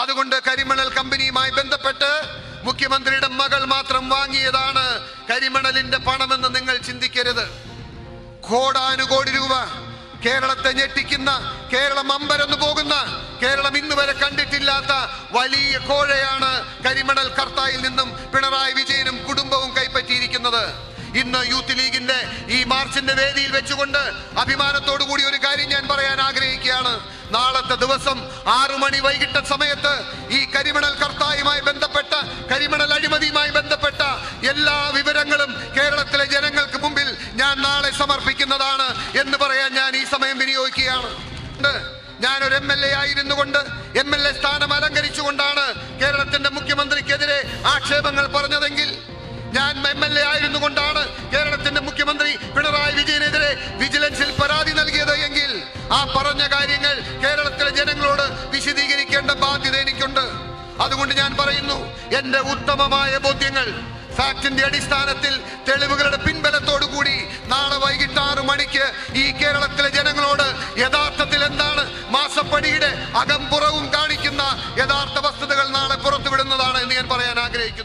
അതുകൊണ്ട് കരിമണൽ കമ്പനിയുമായി ബന്ധപ്പെട്ട് മുഖ്യമന്ത്രിയുടെ മകൾ മാത്രം വാങ്ങിയതാണ് കരിമണലിന്റെ പണമെന്ന് നിങ്ങൾ ചിന്തിക്കരുത്. കോടാനുകോടി രൂപ കേരളത്തെ ഞെട്ടിക്കുന്ന കേരളം അമ്പരന്നു പോകുന്ന കേരളം ഇന്ന് വരെ കണ്ടിട്ടില്ലാത്ത വലിയ കോഴയാണ് കരിമണൽ കർത്തായിൽ നിന്നും പിണറായി വിജയനും കുടുംബവും കൈപ്പറ്റിയിരിക്കുന്നത്. ഇന്ന് യൂത്ത് ലീഗിന്റെ ഈ മാർച്ചിന്റെ വേദിയിൽ വെച്ചുകൊണ്ട് അഭിമാനത്തോടു കൂടി ഒരു കാര്യം ഞാൻ പറയാൻ ആഗ്രഹിക്കുകയാണ് നാളത്തെ ദിവസം ആറു മണി വൈകിട്ട സമയത്ത് ഈ കരിമണൽ കർത്തായുമായി ബന്ധപ്പെട്ട കരിമണൽ അഴിമതിയുമായി ബന്ധപ്പെട്ട എല്ലാ വിവരങ്ങളും കേരളത്തിലെ ജനങ്ങൾക്ക് മുമ്പിൽ ഞാൻ നാളെ സമർപ്പിക്കുന്നതാണ് എന്ന് പറയാൻ ഞാൻ ഈ സമയം വിനിയോഗിക്കുകയാണ്. ഞാൻ ഒരു എം എൽ എ ആയിരുന്നു കൊണ്ട് എം എൽ എ സ്ഥാനം അലങ്കരിച്ചുകൊണ്ടാണ് കേരളത്തിന്റെ മുഖ്യമന്ത്രിക്കെതിരെ ആക്ഷേപങ്ങൾ പറഞ്ഞതെങ്കിൽ ഞാൻ എം എൽ എ ആയിരുന്നു കൊണ്ടാണ് ആ പറഞ്ഞ കാര്യങ്ങൾ കേരളത്തിലെ ജനങ്ങളോട് വിശദീകരിക്കേണ്ട ബാധ്യത എനിക്കുണ്ട്. അതുകൊണ്ട് ഞാൻ പറയുന്നു എന്റെ ഉത്തമമായ ബോധ്യങ്ങൾ ഫാക്ടിന്റെ അടിസ്ഥാനത്തിൽ തെളിവുകളുടെ പിൻബലത്തോടു കൂടി നാളെ വൈകിട്ട് ആറു മണിക്ക് ഈ കേരളത്തിലെ ജനങ്ങളോട് യഥാർത്ഥത്തിൽ എന്താണ് മാസപ്പടിയുടെ അകംപുറവും കാണിക്കുന്ന യഥാർത്ഥ വസ്തുതകൾ നാളെ പുറത്തുവിടുന്നതാണ് എന്ന് ഞാൻ പറയാൻ ആഗ്രഹിക്കുന്നു.